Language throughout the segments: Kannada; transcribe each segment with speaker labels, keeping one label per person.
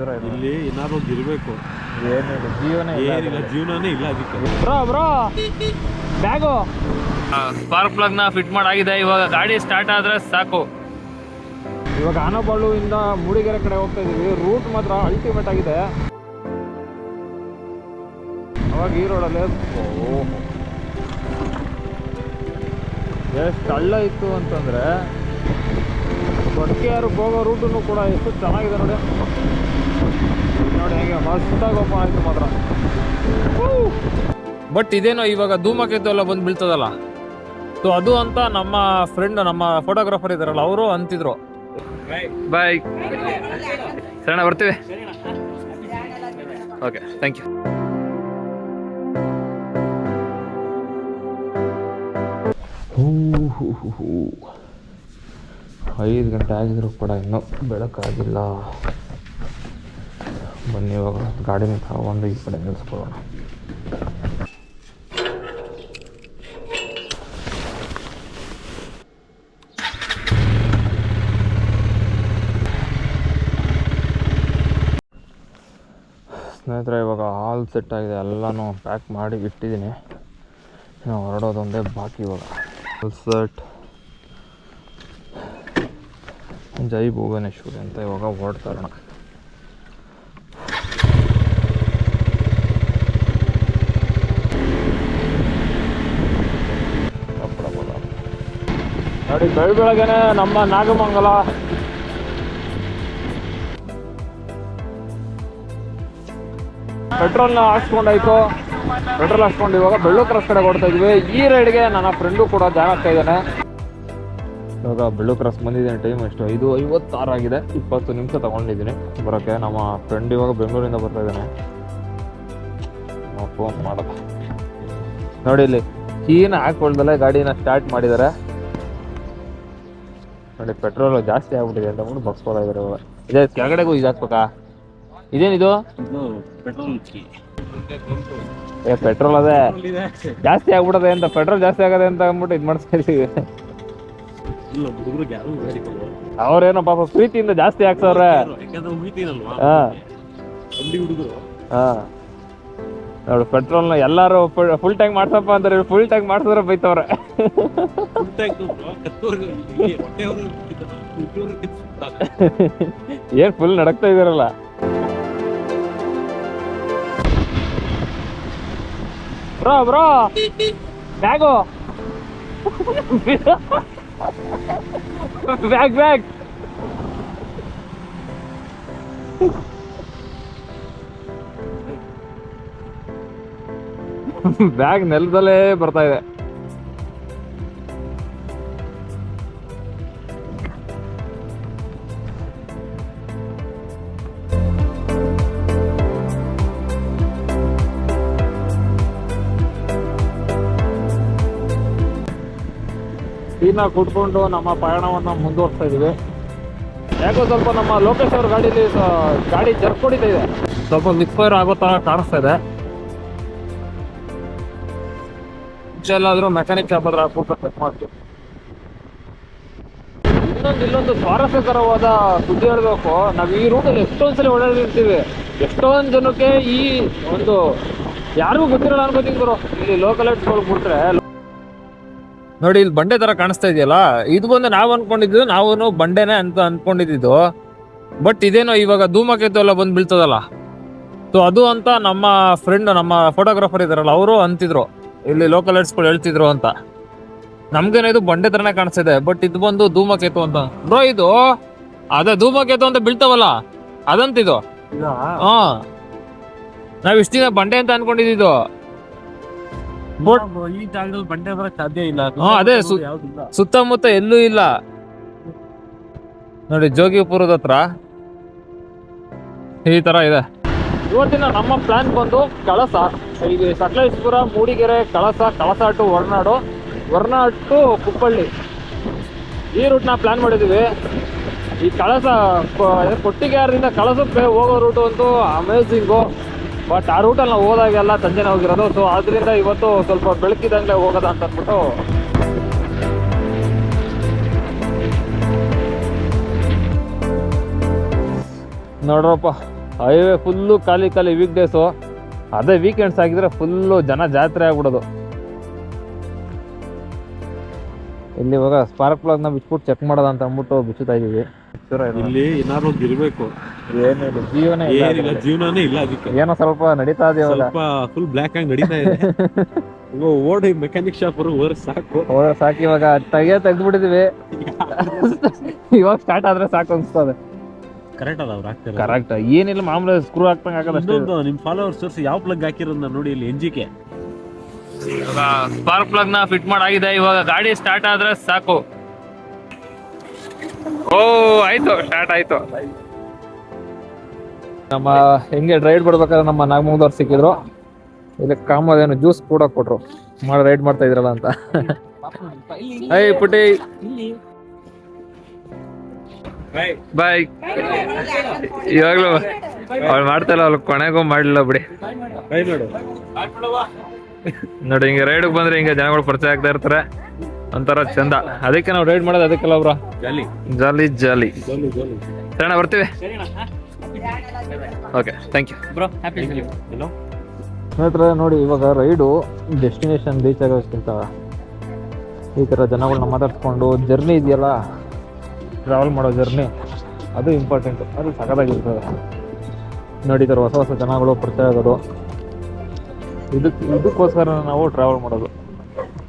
Speaker 1: ಒಂಚೂರ ಇಲ್ಲ
Speaker 2: ಇಲ್ಲಿ ಏನಾದ್ರು ಒಂದು ಇರಬೇಕು.
Speaker 1: ಏನಿಲ್ಲ ಜೀವನ ಇಲ್ಲ
Speaker 2: ಏನಿಲ್ಲ ಜೀವನನೇ ಇಲ್ಲ ಅದಕ್ಕೆ.
Speaker 1: Bro bro bag.
Speaker 3: ಸ್ಪಾರ್ಕ್ ಪ್ಲಗ್ನ ಫಿಟ್ ಮಾಡಾಗಿದೆ ಇವಾಗ ಗಾಡಿ ಸ್ಟಾರ್ಟ್ ಆದ್ರೆ ಸಾಕು.
Speaker 1: ಇವಾಗ ಆನಬಾಳು ಇಂದ ಮೂಡಿಗೆರೆ ಕಡೆ ಹೋಗ್ತಾ ಇದೀವಿ ರೂಟ್ ಮಾತ್ರ ಅಲ್ಟಿಮೇಟ್ ಆಗಿದೆ. ಅವಾಗ ಈ ರೋಡಲ್ಲಿ ಎಷ್ಟು ಹಳ್ಳ ಇತ್ತು ಅಂತಂದ್ರೆ ಕೊಡ್ಕೆಯಾರು ಹೋಗೋ ರೂಟನ್ನು ಕೂಡ ಎಷ್ಟು ಚೆನ್ನಾಗಿದೆ ನೋಡಿ. ನೋಡಿ ಹೇಗೆ ಮಸ್ತಾಗಿ ಓಪನ್ ಆಯ್ತು ಮಾತ್ರ.
Speaker 3: ಬಟ್ ಇದೇನೋ ಇವಾಗ ಧೂಮಕೇತು ಎಲ್ಲ ಬಂದು ಬೀಳ್ತದಲ್ಲ? ಸೊ ಅದು ಅಂತ ನಮ್ಮ ಫ್ರೆಂಡ್ ನಮ್ಮ ಫೋಟೋಗ್ರಾಫರ್ ಇದಾರಲ್ಲ ಅವರು ಅಂತಿದ್ರು. ಬಾಯ್ ಸರಣ ಬರ್ತೀವಿ. ಓಕೆ ಥ್ಯಾಂಕ್ ಯು
Speaker 1: ಐದು ಗಂಟೆ ಆಗಿದ್ರು ಕೂಡ ಇನ್ನೂ ಬೆಳಕಾಗಿಲ್ಲ. ಬನ್ನಿ, ಇವಾಗ ಗಾಡಿನ ಒಂದು ಈ ಕಡೆ ನಿಲ್ಲಿಸ್ಕೊಳ್ಳೋಣ ಸ್ನೇಹಿತರೆ, ಇವಾಗ ಆಲ್ ಸೆಟ್ ಆಗಿದೆ, ಎಲ್ಲನೂ ಪ್ಯಾಕ್ ಮಾಡಿ ಇಟ್ಟಿದ್ದೀನಿ. ಇನ್ನು ಹೊರಡೋದೊಂದೇ ಬಾಕಿ ಇವಾಗ. ಹಾಲ್ ಸೆಟ್ ಜೈ ಭುವನೇಶ್ವರಿ ಅಂತ ಇವಾಗ ಹೊರಡ್ತಾ ನೋಡಿ ಬೆಳ ಬೆಳಗ್ಗೆನೆ ನಮ್ಮ ನಾಗಮಂಗಲ. ಪೆಟ್ರೋಲ್ನ ಹಾಕ್ಸ್ಕೊಂಡಾಯ್ತು. ಪೆಟ್ರೋಲ್ ಹಾಕ್ಸ್ಕೊಂಡು ಇವಾಗ ಬೆಳ್ಳು ಕ್ರಾಸ್ ಕಡೆ ಹೊಡ್ತಾ ಇದ್ವಿ. ಈ ರೈಡ್ಗೆ ನನ್ನ ಫ್ರೆಂಡು ಕೂಡ ಜಾಯ್ನ್ ಆಗ್ತಾ ಇದ್ದಾನೆ. ಇವಾಗ ಬೆಳ್ಳು ಕ್ರಾಸ್ ಬಂದಿದ್ದೀನಿ ಟೈಮ್ ಎಷ್ಟು? ಐದು ಐವತ್ತಾರು ಆಗಿದೆ. ಇಪ್ಪತ್ತು ನಿಮಿಷ ತಗೊಂಡಿದ್ದೀನಿ. ಬರೋಕ್ಕೆ ನಮ್ಮ ಫ್ರೆಂಡ್ ಇವಾಗ ಬೆಂಗಳೂರಿಂದ ಬರ್ತಾ ಇದ್ದಾನೆ. ಫೋನ್ ಮಾಡೋದು ನೋಡಿ ಇಲ್ಲಿ ಕೀನ ಹಾಕೊಳ್ದಲ್ಲೇ ಗಾಡಿನ ಸ್ಟಾರ್ಟ್ ಮಾಡಿದ್ದಾರೆ. ನೋಡಿ ಪೆಟ್ರೋಲ್ ಜಾಸ್ತಿ ಆಗ್ಬಿಟ್ಟಿದೆ ಅಂತ ಅಂದ್ಬಿಟ್ಟು ಬಗ್ಸ್ಕೊಳ್ತಾ ಇದ್ದಾರೆ ಇವಾಗ ಇದೇ ಕೆಳಗಡೆಗೂ ಇದು ಹಾಕ್ಬೇಕಾ ಇದೇನಿದು ಏ ಪೆಟ್ರೋಲ್ ಅದೇ. ಜಾಸ್ತಿ ಆಗ್ಬಿಡದೆ ಅಂತ ಪೆಟ್ರೋಲ್ ಜಾಸ್ತಿ ಆಗದೆ ಅಂತ ಅಂದ್ಬಿಟ್ಟು ಇದು ಮಾಡಿಸ್ತಾ ಇದೀವಿ ಅವ್ರೇನೋ ಪಾಪ ಪ್ರೀತಿಯಿಂದ ಜಾಸ್ತಿ ಹಾಕ್ಸವ್ರೆ. ಹಾ. ಪೆಟ್ರೋಲ್ನ ಎಲ್ಲಾರು ಫುಲ್ ಟ್ಯಾಂಕ್ ಮಾಡ್ಸಪ್ಪ ಅಂತಾರೆ ಫುಲ್ ಟ್ಯಾಂಕ್ ಮಾಡ್ಸಿದ್ರೆ ಬೈತವ್ರೆ
Speaker 2: ಫುಲ್ ಟ್ಯಾಂಕ್ ಕತ್ತೋರ್ಗೆ ಹೊಟ್ಟೆಯವರು
Speaker 1: ಏನ್ ಫುಲ್ ನಡಕ್ತಾ ಇದಾರಲ್ಲ bro bro bag bag bag bag ನೆಲದಲ್ಲೇ ಬರ್ತಾ ಇದೆ. ಟೀನ ಕುಟ್ಕೊಂಡು ನಮ್ಮ ಪಯಣವನ್ನು ಮುಂದುವರಿಸ್ತಾ ಇದ್ದೀವಿ. ಯಾಕೋ ಸ್ವಲ್ಪ ನಮ್ಮ ಲೋಕೇಶ್ ಅವ್ರ ಗಾಡೀಲಿ ಗಾಡಿ ಜರ್ಕೊಡಿತಾ ಇದೆ ಸ್ವಲ್ಪ ಮಿಕ್ಫೈರ್ ಆಗೋ ತರ ಕಾಣಿಸ್ತಾ ಇದೆ. ಎಲ್ಲಾದ್ರೂ ಮೆಕ್ಯಾನಿಕ್ ಹತ್ರ ಹಾಕ್ಬಿಟ್ಟು ಚೆಕ್ ಮಾಡ್ತೀವಿ. ಇನ್ನೊಂದು ಇಲ್ಲೊಂದು ಸ್ವಾರಸ್ಯಕರವಾದ ಸುದ್ದಿ ಹೇಳ್ಬೇಕು. ನಾವು ಈ ರೂಟಲ್ಲಿ ಎಷ್ಟೊಂದ್ಸಲ ಓಡಾಡಿರ್ತೀವಿ. ಎಷ್ಟೊಂದು ಜನಕ್ಕೆ ಈ ಒಂದು ಯಾರಿಗೂ ಗೊತ್ತಿರಲ್ಲ ಅನ್ಕೋತೀನಿ ಗುರು. ಇಲ್ಲಿ ಲೋಕಲ್ ಬಿಟ್ರೆ ನೋಡಿ, ಇಲ್ಲಿ ಬಂಡೆ ತರ ಕಾಣಿಸ್ತಾ ಇದೆಯಲ್ಲ? ಇದು ಬಂದು ನಾವು ಅನ್ಕೊಂಡಿದ್ದು ನಾವು ಬಂಡೆನೆ ಅಂತ ಅನ್ಕೊಂಡಿದ್ದು. ಬಟ್ ಇದೇನೋ ಇವಾಗ ಧೂಮಕೇತು ಎಲ್ಲ ಬಂದು ಬೀಳ್ತದಲ್ಲ? ಸೊ ಅದು ಅಂತ ನಮ್ಮ ಫ್ರೆಂಡ್ ನಮ್ಮ ಫೋಟೋಗ್ರಾಫರ್ ಇದಾರಲ್ಲ, ಅವರು ಅಂತಿದ್ರು. ಇಲ್ಲಿ ಲೋಕಲ್ಗಳು ಹೇಳ್ತಿದ್ರು ಅಂತ. ನಮ್ಗೇನೋ ಇದು ಬಂಡೆ ತರನೇ ಕಾಣಿಸ್ತಿದೆ ಬಟ್ ಇದು ಬಂದು ಧೂಮಕೇತು ಅಂತ. ಬ್ರೋ ಇದು ಅದೇ ಧೂಮಕೇತು ಅಂತ ಬೀಳ್ತಾವಲ್ಲ ಅದಂತಿದು. ಹಾ. ನಾವ್ ಇಷ್ಟ ದಿನ ಬಂಡೆ ಅಂತ ಅನ್ಕೊಂಡಿದ್ದು
Speaker 2: ಈ ಜಾಗದಲ್ಲಿ ಬಂಡೆ ಬರಕ್ ಸಾಧ್ಯ ಇಲ್ಲ.
Speaker 1: ಹಾ, ಅದೇ ಸುತ್ತಮುತ್ತ ಎಲ್ಲೂ ಇಲ್ಲ. ನೋಡಿ ಜೋಗಿಪುರದ ಹತ್ರ ಈ ತರ ಇದೆ. ಇವತ್ತಿನ ನಮ್ಮ ಪ್ಲಾನ್ ಬಂದು ಕಳಸ. ಇದು ಸಕಲೇಶ್ಪುರ, ಮೂಡಿಗೆರೆ, ಕಳಸ ಕಳಸ ಟು ಹೊರನಾಡು. ಹೊರನಾಡು ಟು ಕುಪ್ಪಳ್ಳಿ. ಈ ರೂಟ್ನ ಪ್ಲಾನ್ ಮಾಡಿದ್ದೀವಿ ಈ ಕಳಸ ಕೊ- ಕೊಟ್ಟಿಗೆಯಾರದಿಂದ ಕಳಸಕ್ಕೆ ಹೋಗೋ ರೂಟು ಅಂತೂ ಅಮೇಝಿಂಗು ಬಟ್ ಆ ರೂಟಲ್ಲಿ ನಾವು ಹೋದಾಗೆಲ್ಲ ತಂಜೆನೇ ಹೋಗಿರೋದು. ಸೊ ಅದರಿಂದ ಇವತ್ತು ಸ್ವಲ್ಪ ಬೆಳಕಿದಂಗೆ ಹೋಗೋದ ಅಂತ ಅಂದ್ಬಿಟ್ಟು ನೋಡ್ರಪ್ಪ. ಹೈವೇ ಫುಲ್ಲು ಖಾಲಿ ಖಾಲಿ ವೀಕ್ ಡೇಸು ಅದೇ ವೀಕೆಂಡ್ಸ್ ಆಗಿದ್ರೆ ಫುಲ್ಲು ಜನ ಜಾತ್ರೆ ಆಗ್ಬಿಡೋದು. ಇಲ್ಲಿ ಇವಾಗ ಸ್ಪಾರ್ಕ್ ಪ್ಲಗ್ನ ಬಿಚ್ಬಿಟ್ಟು ಚೆಕ್ ಮಾಡೋದ ಅಂತ ಅಂದ್ಬಿಟ್ಟು ಬಿಚ್ಚುತ್ತಾ ಇದೀವಿ
Speaker 2: ಇಲ್ಲಿ ಏನಾದ್ರು ಒಂದು ಇರ್ಬೇಕು.
Speaker 1: ಏನಿಲ್ಲ ಜೀವನ ಇಲ್ಲ
Speaker 2: ಏನಿಲ್ಲ ಜೀವನನೇ ಇಲ್ಲ ಅದಕ್ಕೆ.
Speaker 1: ಏನೋ ಸ್ವಲ್ಪ ನಡೀತಾ ಇದೆಯಲ್ಲ
Speaker 2: ಸ್ವಲ್ಪ ಫುಲ್ ಬ್ಲ್ಯಾಕ್ ಆಗಿ ನಡೀತಾ ಇದೆ. ಇವಾಗ ಓಡಿ ಮೆಕ್ಯಾನಿಕ್ ಶಾಪ್ ವರೆಗೂ ಹೋದ್ರೆ ಸಾಕು.
Speaker 1: ಹೋದ್ರೆ ಸಾಕು ಇವಾಗ ತೆಗೆ ತೆಗ್ದ್ಬಿಟ್ಟಿದೀವಿ. ಇವಾಗ ಸ್ಟಾರ್ಟ್ ಆದ್ರೆ ಸಾಕು ಅನ್ಸ್ತದೆ.
Speaker 2: ಕರೆಕ್ಟ್ ಅದ ಅವ್ರು ಹಾಕ್ತಾರೆ
Speaker 1: ಕರೆಕ್ಟ್ ಏನಿಲ್ಲ ಮಾಮೂಲಿ ಸ್ಕ್ರೂ ಹಾಕ್ತಂಗ ಹಾಕೋದು ಅಷ್ಟೇ.
Speaker 2: ಇನ್ನೊಂದು ನಿಮ್ ಫಾಲೋವರ್ಸ್ ಯಾವ ಪ್ಲಗ್ ಹಾಕಿರೋದನ್ನ ನೋಡಿ ಇಲ್ಲಿ ಎಂಜಿಕೆ
Speaker 1: ಇವಾಗ ಸ್ಪಾರ್ಕ್ ಪ್ಲಗ್ನ ಫಿಟ್ ಮಾಡಾಗಿದೆ ಇವಾಗ ಗಾಡಿ ಸ್ಟಾರ್ಟ್ ಆದ್ರೆ ಸಾಕು. ಓ ಆಯ್ತು ಸ್ಟಾರ್ಟ್ ಆಯ್ತು. ನಮ್ಮ ಹೆಂಗೆ ರೈಡ್ ಬರ್ಬೇಕಾದ್ರೆ ನಮ್ಮ ನಾಗಮಂಗದವ್ರು ಸಿಕ್ಕಿದ್ರು. ಇಲ್ಲಿ ಕಾಮದೇನು ಜ್ಯೂಸ್ ಕೂಡ ಕೊಟ್ರು. ಮಾಡಿ ರೈಡ್ ಮಾಡ್ತಾ ಇದ್ರಲ್ಲ ಅಂತ. ಐ ಪುಟಿ ಬಾಯ್ ಇವಾಗ್ಲೂ ಅವ್ಳು ಮಾಡ್ತಾ ಇಲ್ಲ ಅವ್ಳು ಕೊನೆಗೂ ಮಾಡ್ಲಿಲ್ಲ ಬಿಡಿ.
Speaker 2: ನೋಡು
Speaker 1: ಹಿಂಗೆ ರೈಡ್ಗೆ ಬಂದ್ರೆ ಹಿಂಗೆ ಜನಗಳು ಪರಿಚಯ ಆಗ್ತಾ ಇರ್ತಾರೆ. ಒಂಥರ ಚಂದ. ಅದಕ್ಕೆ ನಾವು ರೈಡ್ ಮಾಡೋದು ಅದಕ್ಕೆಲ್ಲ ಬ್ರೋ
Speaker 2: ಜಾಲಿ
Speaker 1: ಜಾಲಿ ಸರಣ ಬರ್ತೀವಿ? Okay thank you bro happy ಸ್ನೇಹಿತರೆ ನೋಡಿ ಇವಾಗ ರೈಡು ಡೆಸ್ಟಿನೇಷನ್ ರೀಚ್ ಆಗೋದಕ್ಕಿಂತ ಈ ಥರ ಜನಗಳನ್ನ ಮಾತಾಡ್ಸ್ಕೊಂಡು ಜರ್ನಿ ಇದೆಯಲ್ಲ? ಟ್ರಾವೆಲ್ ಮಾಡೋ ಜರ್ನಿ ಅದು ಇಂಪಾರ್ಟೆಂಟು ಅದು ಸಕತ್ತಾಗಿರ್ತದೆ ನೋಡಿ ಈ ಥರ ಹೊಸ ಹೊಸ ಜನಗಳು ಪರಿಚಯ ಆಗೋದು ಇದಕ್ಕೆ ಇದಕ್ಕೋಸ್ಕರ ನಾವು ಟ್ರಾವೆಲ್ ಮಾಡೋದು.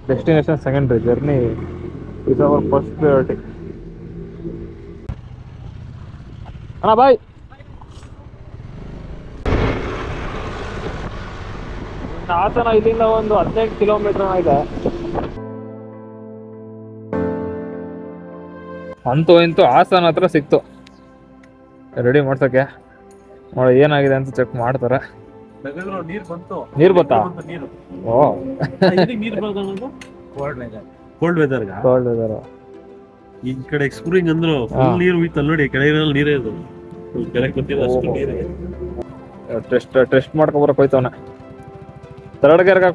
Speaker 1: Destination secondary journey is our first priority ಅಣ್ಣ ಬಾಯ್ ಹಾಸನ ಇಲ್ಲಿಂದ ಒಂದು ಹದಿನೆಂಟು ಕಿಲೋಮೀಟರ್ ಇದೆ. ಅಂತೂ ಇಂತೂ ಹಾಸನ ಹತ್ರ ಸಿಕ್ತು. ರೆಡಿ ಮಾಡ್ಸೋಕೆ? ನೋಡಿ ಏನಾಗಿದೆ ಅಂತ ಚೆಕ್ ಮಾಡ್ತಾರೆ.
Speaker 2: ನೀರ್ ಬಂತು.
Speaker 1: ನೀರ್ ಬಂತಾ?
Speaker 2: ಬಂತು ನೀರು.
Speaker 1: ಓ.
Speaker 2: ಕೋಲ್ಡ್ ವೆದರ್
Speaker 1: ಕೋಲ್ಡ್ ವೆದರ್
Speaker 2: ಈ ಕಡೆ ಎಕ್ಸ್ಪ್ಲೋರಿಂಗ್ ಅಂದ್ರು ಫುಲ್ ನೀರು ಹೋಯ್ತಲ್ಲ ನೋಡಿ ಕೆಳಗಿನ ನೀರೇ ಇದು ಕೆಳಗೆ ಗೊತ್ತಿಲ್ಲ ಅಷ್ಟು. ನೀರೇ.
Speaker 1: ಟೆಸ್ಟ್ ಟೆಸ್ಟ್ ಮಾಡ್ಕೊಬರಕ್ ಹೋಯ್ತವನ ತರಡ್ ಗೆರ್ಗ್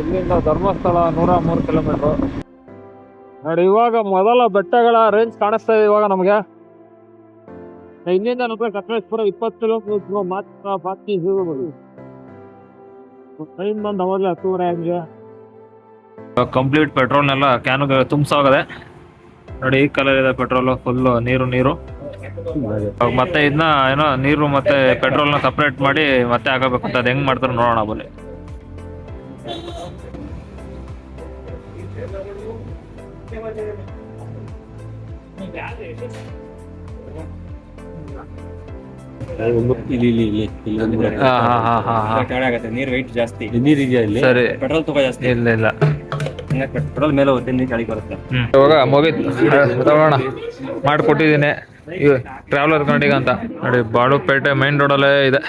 Speaker 1: ಇಲ್ಲಿಂದ ಧರ್ಮಸ್ಥಳ ನೂರ ಮೂರು ಕಿಲೋಮೀಟ್ರು. ನೋಡಿ, ಇವಾಗ ಮೊದಲ ಬೆಟ್ಟಗಳ ರೇಂಜ್ ಕಾಣಿಸ್ತಾ ಇದೆ ಇವಾಗ ನಮಗೆ. ಇಲ್ಲಿಂದ ನಮಗೆ ಸಕಲೇಶ್ಪುರ ಇಪ್ಪತ್ತು ಕಿಲೋಮೀಟರ್ ಮಾತ್ರ ಬಾಕಿ ಟೈಮ್ ಬಂದು ಅವಾಗಲೇ ಹತ್ತುವರೆ ಆಗಿದೆ ಕಂಪ್ಲೀಟ್ ಪೆಟ್ರೋಲ್ನೆಲ್ಲ ಕ್ಯಾನ್ಗೆ ತುಂಬಿಸೋಗದೆ. ನೋಡಿ, ಈ ಕಲರ್ ಇದೆ ಪೆಟ್ರೋಲು ಫುಲ್ ನೀರು ನೀರು. ಮತ್ತೆ ಇದನ್ನ ಏನೋ ನೀರು ಮತ್ತೆ ಪೆಟ್ರೋಲ್ ಸಪ್ರೇಟ್ ಸಪರೇಟ್ ಮಾಡಿ ಮತ್ತೆ ಆಗಬೇಕು ಅಂತ ಅದು ಹೆಂಗೆ ಮಾಡ್ತಾರೆ ನೋಡೋಣ ಬನ್ನಿ.
Speaker 2: ಇಲ್ಲಿ ಇಲ್ಲಿ ಇಲ್ಲಿ ಇಲ್ಲಿ ಒಂದು ಬಿಡ.
Speaker 1: ಹಾ ಹಾ ಹಾ ಹಾ. ಹಾ
Speaker 4: ಆಗುತ್ತೆ ನೀರ್ weight ಜಾಸ್ತಿ.
Speaker 2: ಇಲ್ಲಿ ನೀರಿದೆಯಾ ಇಲ್ಲಿ?
Speaker 1: ಸರಿ.
Speaker 4: ಪೆಟ್ರೋಲ್ ತಗೋ ಜಾಸ್ತಿ.
Speaker 1: ಇಲ್ಲ ಇಲ್ಲ.
Speaker 4: ಪೆಟ್ರೋಲ್ ಮೇಲೆ ಹೋಗುತ್ತೆ ನೀರ್ ಕೆಳಗೆ ಬರುತ್ತೆ.
Speaker 1: ಹ್ಮ್. ಇವಾಗ ಮುಗೀತು ತಗೋಣ. ಮಾಡ್ಕೊಟ್ಟಿದ್ದೀನಿ. ಟ್ರಾವೆಲರ್ ಗಾಡಿಗೆ ಅಂತ. ನೋಡಿ ಬಾಳುಪೇಟೆ ಮೈನ್ ರೋಡಲ್ಲೇ ಇದೆ.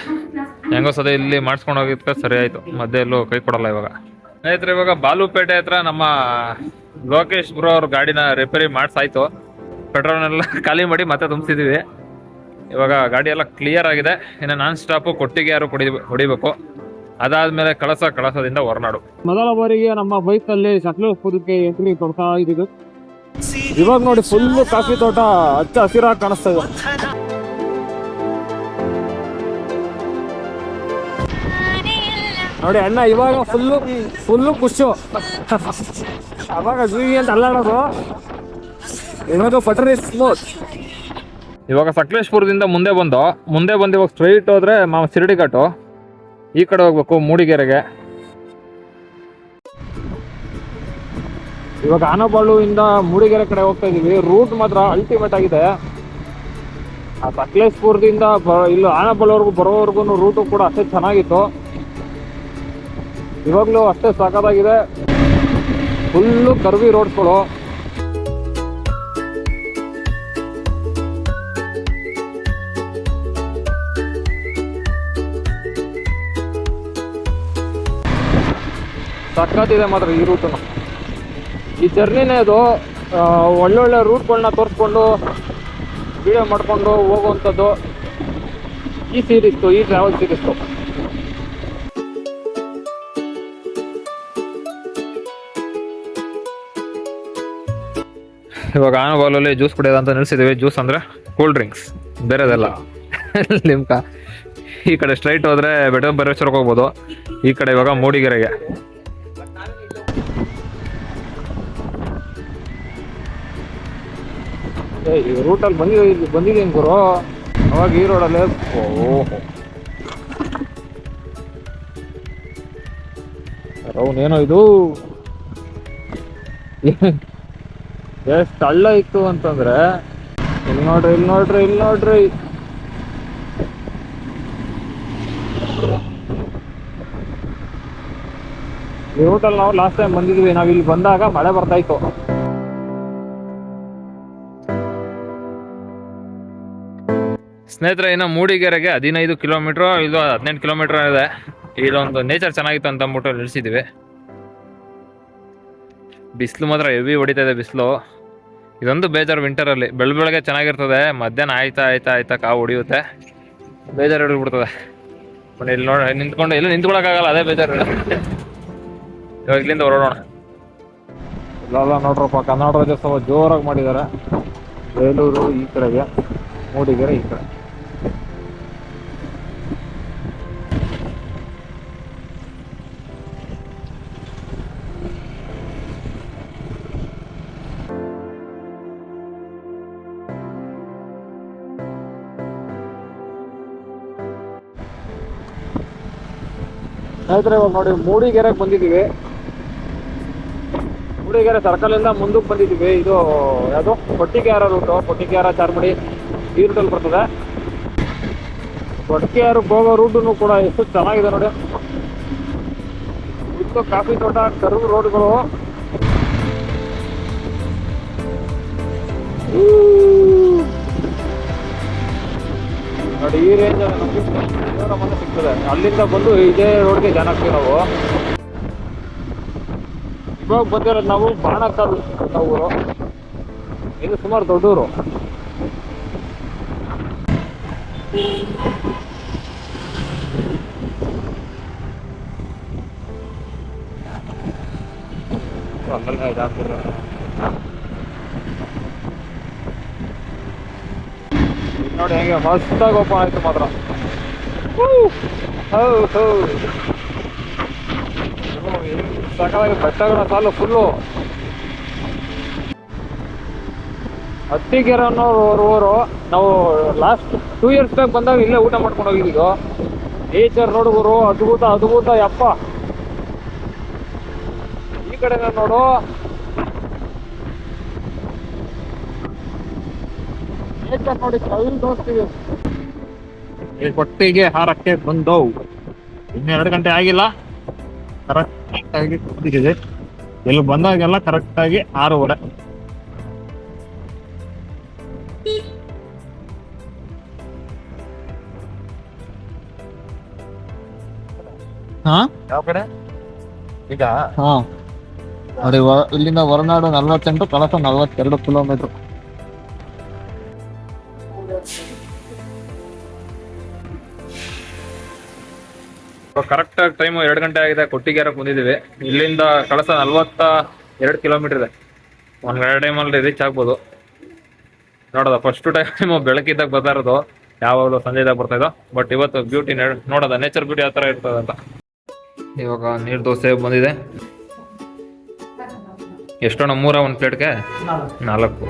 Speaker 1: ಹೆಂಗೋ ಸದ ಇಲ್ಲಿ ಮಾಡಿಸ್ಕೊಂಡು ಹೋಗಿದ್ಕೆ ಸರಿ ಆಯ್ತು. ಮಧ್ಯೆ ಎಲ್ಲೂ ಕೈ ಕೊಡಲ್ಲ ಇವಾಗ. ಸ್ನೇಹಿತರೆ, ಇವಾಗ ಬಾಲುಪೇಟೆ ಹತ್ರ ನಮ್ಮ ಲೋಕೇಶ್ ಬ್ರೋ ಅವ್ರ ಗಾಡಿನ ರಿಪೇರಿ ಮಾಡ್ಸಾಯ್ತು. ಪೆಟ್ರೋಲ್ನೆಲ್ಲ ಖಾಲಿ ಮಾಡಿ ಮತ್ತೆ ತುಂಬಿಸಿದೀವಿ. ಇವಾಗ ಗಾಡಿ ಎಲ್ಲ ಕ್ಲಿಯರ್ ಆಗಿದೆ. ಇನ್ನು ನಾನ್ ಸ್ಟಾಪು ಕೊಟ್ಟಿಗೆ ಯಾರು ಕುಡಿ ಹೊಡಿಬೇಕು. ಅದಾದ್ಮೇಲೆ ಕಳಸ ಕಳಸದಿಂದ ಹೊರನಾಡು. ಮೊದಲ ಬಾರಿಗೆ ನಮ್ಮ ಬೈಕ್ ಅಲ್ಲಿ ಸಕಲೇಶ್ಪುರಕ್ಕೆ ಎಂಟ್ರಿ ಕೊಡ್ತಾ ಇದ್ದೀವಿ. ಇವಾಗ ನೋಡಿ ಫುಲ್ ಕಾಫಿ ತೋಟ ಹಚ್ಚ ಹಸಿರಾಗಿ ಕಾಣಿಸ್ತಾ ಇದೆ. ನೋಡಿ ಅಣ್ಣ ಇವಾಗ ಫುಲ್ಲು ಫುಲ್ಲು ಖುಷು. ಅವಾಗ ಜೂಯಿ ಅಂತ ಅಲ್ಲಾಡೋದು ಇವಾಗ ಪಟರಿ ಸ್ಮೂತ್ ಇವಾಗ ಸಕಲೇಶ್ಪುರದಿಂದ ಮುಂದೆ ಬಂದು ಮುಂದೆ ಬಂದು ಇವಾಗ ಸ್ಟ್ರೈಟ್ ಹೋದ್ರೆ ಮಾ ಶಿರಡಿ ಘಾಟು ಈ ಕಡೆ ಹೋಗ್ಬೇಕು ಮೂಡಿಗೆರೆಗೆ. ಇವಾಗ ಆನಬಾಳು ಇಂದ ಮೂಡಿಗೆರೆ ಕಡೆ ಹೋಗ್ತಾ ಇದೀವಿ. ರೂಟ್ ಮಾತ್ರ ಅಲ್ಟಿಮೇಟ್ ಆಗಿದೆ. ಆ ಸಕಲೇಶ್ಪುರದಿಂದ ಬ- ಇಲ್ಲಿ ಆನಬಾಳ್ವರೆಗೂ ಬರೋವರೆಗೂ ರೂಟು ಕೂಡ ಅಷ್ಟೇ ಚೆನ್ನಾಗಿತ್ತು. ಇವಾಗಲೂ ಅಷ್ಟೇ ಸಾಕಾಗಿದೆ ಫುಲ್ಲು ಕರ್ವಿ ರೋಡ್ಸ್ಗಳು. ಸಕ್ಕತ್ತಿದೆ ಮಾತ್ರ ಈ ರೂಟು ಈ ಜರ್ನಿನೇ ಅದು ಒಳ್ಳೊಳ್ಳೆ ರೂಟ್ಗಳನ್ನ ತೋರಿಸ್ಕೊಂಡು ವಿಡಿಯೋ ಮಾಡಿಕೊಂಡು ಹೋಗುವಂಥದ್ದು ಈ ಸೀರೀಸ್ತು ಈ ಟ್ರಾವೆಲ್ ಸೀರೀಸ್ತು
Speaker 2: ಇವಾಗ ಆನಬಾಲಲ್ಲಿ ಜ್ಯೂಸ್ ಕುಡಿಯೋದಂತ ನಿಲ್ಸಿದ್ದೀವಿ ಜ್ಯೂಸ್ ಅಂದ್ರೆ ಕೂಲ್ ಡ್ರಿಂಕ್ಸ್ ಬೇರೆದೆಲ್ಲ. ಲಿಮ್ಕ ಈ ಕಡೆ ಸ್ಟ್ರೈಟ್ ಹೋದ್ರೆ ಬೆಟ್ಟ ಬರೇಶ್ವರಕ್ಕೆ ಹೋಗ್ಬೋದು. ಈ ಕಡೆ ಇವಾಗ ಮೂಡಿಗೆರೆಗೆ.
Speaker 1: ಈ ರೂಟಲ್ಲಿ ಬಂದಿದೆ ಬಂದಿದ್ದೀನಿ ಗುರು? ಅವಾಗ ಈ ರೋಡಲ್ಲೇ ಓಹೋ. ಏನೋ ಇದು? ಎಷ್ಟು ಹಳ್ಳ ಇತ್ತು ಅಂತಂದ್ರೆ ಇಲ್ಲಿ ನೋಡ್ರಿ ಇಲ್ಲಿ ನೋಡ್ರಿ ಇಲ್ಲಿ ನೋಡ್ರಿ. ಈ ಹೋಟೆಲ್ ನಾವು ಲಾಸ್ಟ್ ಟೈಮ್ ಬಂದಿದ್ವಿ, ನಾವು ಇಲ್ಲಿ ಬಂದಾಗ ಮಳೆ ಬರ್ತಾ ಇತ್ತು.
Speaker 2: ಸ್ನೇಹಿತರೆ, ಇನ್ನು ಮೂಡಿಗೆರೆಗೆ ಹದಿನೈದು ಕಿಲೋಮೀಟ್ರ್ ಇದು ಹದಿನೆಂಟು ಕಿಲೋಮೀಟರ್ ಇದೆ. ಇಲ್ಲೊಂದು ನೇಚರ್ ಚೆನ್ನಾಗಿತ್ತು ಅಂತ ಅಂದ್ಬಿಟ್ಟು ನಿಲ್ಸಿದ್ದೀವಿ ಬಿಸಿಲು ಮಾತ್ರ ಹೆವಿ ಹೊಡಿತಾ ಇದೆ, ಬಿಸಿಲು. ಇದೊಂದು ಬೇಜಾರು ವಿಂಟರಲ್ಲಿ ಬೆಳ ಬೆಳಗ್ಗೆ ಚೆನ್ನಾಗಿರ್ತದೆ, ಮಧ್ಯಾಹ್ನ ಆಯ್ತಾ ಆಯ್ತಾ ಆಯ್ತಾ ಕಾವು ಹೊಡಿಯುತ್ತೆ. ಬೇಜಾರು ಹಿಡಿದ್ಬಿಡ್ತದೆ. ಮನೆ ಇಲ್ಲಿ ನೋಡಿ, ನಿಂತ್ಕೊಂಡು ಎಲ್ಲೂ ನಿಂತ್ಕೊಳಕ್ಕಾಗಲ್ಲ, ಅದೇ ಬೇಜಾರು ಇವಾಗ ಇಲ್ಲಿಂದ ಹೊರಡೋಣ.
Speaker 1: ಇಲ್ಲೆಲ್ಲ ನೋಡ್ರಪ್ಪ, ಕನ್ನಡ ರಾಜ್ಯೋತ್ಸವ ಜೋರಾಗಿ ಮಾಡಿದ್ದಾರೆ ಬೇಲೂರು ಈ ಕಡೆಗೆ, ಮೂಡಿಗೆರೆ ಈ ಕಡೆ. ಸ್ನೇಹಿತರೆ, ಇವಾಗ ನೋಡಿ ಮೂಡಿಗೆರೆಗೆ ಬಂದಿದ್ದೀವಿ. ಮೂಡಿಗೆರೆ ಸರ್ಕಲ್ ಇಂದ ಮುಂದಕ್ಕೆ ಬಂದಿದ್ದೀವಿ. ಇದು ಯಾವುದು? ಕೊಟ್ಟಿಗೆಹಾರ ರೂಟು ಕೊಟ್ಟಿಗೆಹಾರ ಚಾರ್ಮಡಿ. ಈ ರೂಟಲ್ಲಿ ಬರ್ತದೆ. ಕೊಟ್ಟಿಗೆಹಾರಕ್ಕೆ ಹೋಗೋ ರೂಟು ಕೂಡ ಎಷ್ಟು ಚೆನ್ನಾಗಿದೆ ನೋಡಿ. ಇತ್ತು ಕಾಫಿ ತೋಟ, ಕರು ರೋಡ್ಗಳು. ನೋಡಿ, ಈ ರೇಂಜ್ ನಮಗೆ ಮನೆ ಸಿಗ್ತದೆ. ಅಲ್ಲಿಂದ ಬಂದು ಇದೇ ರೋಡ್ಗೆ ಜನ ಆಗ್ತೀವಿ ನಾವು ಇವಾಗ ಬಂದಿರೋದು ನಾವು ಬಾಣಕಲ್ ಅಂತ ಊರು. ಇದು ಸುಮಾರು ದೊಡ್ಡೂರು ಅಲ್ಲಲ್ಲೇ ಇದಾಗ್ತಿದೆ. ನೋಡಿ ಹೆಂಗೆ ಮಸ್ತಾಗಿ ಓಪನ್ ಆಯಿತು ಮಾತ್ರ. ಹೌದು ಹೌ ಸಕಾಲಾಗಿ ಬೆಟ್ಟಗಳ ಸಾಲು ಫುಲ್ಲು ಹತ್ತಿಗೆರೆ ಅನ್ನೋರು ನಾವು ಲಾಸ್ಟ್ ಟೂ ಇಯರ್ಸ್ ಬ್ಯಾಕ್ ಬಂದಾಗ ಇಲ್ಲೇ ಊಟ ಮಾಡ್ಕೊಂಡು ಹೋಗಿದ್ದು ನೇಚರ್ ನೋಡುಗರು ಅದ್ಭುತ ಅದ್ಭುತ, ಯಪ್ಪ. ಈ ಕಡೆ ನೋಡು ನೇಚರ್ ನೋಡಿ ಕೈಲಿ ತೋರಿಸ್ತೀವಿ ಈ ಕೊಟ್ಟಿಗೆ ಹಾರಕ್ಕೆ ಬಂದವು. ಇನ್ನೆರಡು ಗಂಟೆ ಆಗಿಲ್ಲ. ಕರೆಕ್ಟ್ ಆಗಿ ಕೂತಿದೆ. ಇಲ್ಲಿ ಬಂದಾಗೆಲ್ಲ ಕರೆಕ್ಟ್ ಆಗಿ ಆರೂವರೆ ಹಾ?
Speaker 4: ಯಾವ ಕಡೆ? ಈಗ?
Speaker 1: ಹಾ. ನೋಡಿ ವ- ಇಲ್ಲಿಂದ ಹೊರನಾಡು ನಲ್ವತ್ತೆಂಟು ಕಳಸ ನಲ್ವತ್ತೆರಡು ಕಿಲೋಮೀಟರ್
Speaker 2: ಕರೆಕ್ಟ್ ಆಗಿ ಟೈಮ್ ಎರಡು ಗಂಟೆ ಆಗಿದೆ ಕೊಟ್ಟಿಗೆರಕ್ಕೆ ಬಂದಿದ್ದೀವಿ. ಇಲ್ಲಿಂದ ಕಳಸ ನಲ್ವತ್ತ ಎರಡು ಕಿಲೋಮೀಟರ್ ಇದೆ. ಒಂದ್ ಎರಡು ಟೈಮಲ್ಲಿ ರೀಚ್ ಆಗ್ಬೋದು. ನೋಡೋದ ಫಸ್ಟ್ ಟೈಮ್ ಬೆಳಕಿದ್ದಾಗ ಬರ್ತಾ ಇರೋದು. ಯಾವಾಗಲೂ ಸಂಜೆದಾಗ ಬರ್ತಾ ಇದ್ದೋ. ಬಟ್ ಇವತ್ತು ಬ್ಯೂಟಿ ನೋಡೋದ ನೇಚರ್ ಬ್ಯೂಟಿ ಯಾವ ಥರ ಇರ್ತದೆ ಅಂತ. ಇವಾಗ ನೀರು ದೋಸೆ ಬಂದಿದೆ. ಎಷ್ಟೋ ಮೂರ ಒಂದು ಪ್ಲೇಟ್ಗೆ ನಾಲ್ಕು.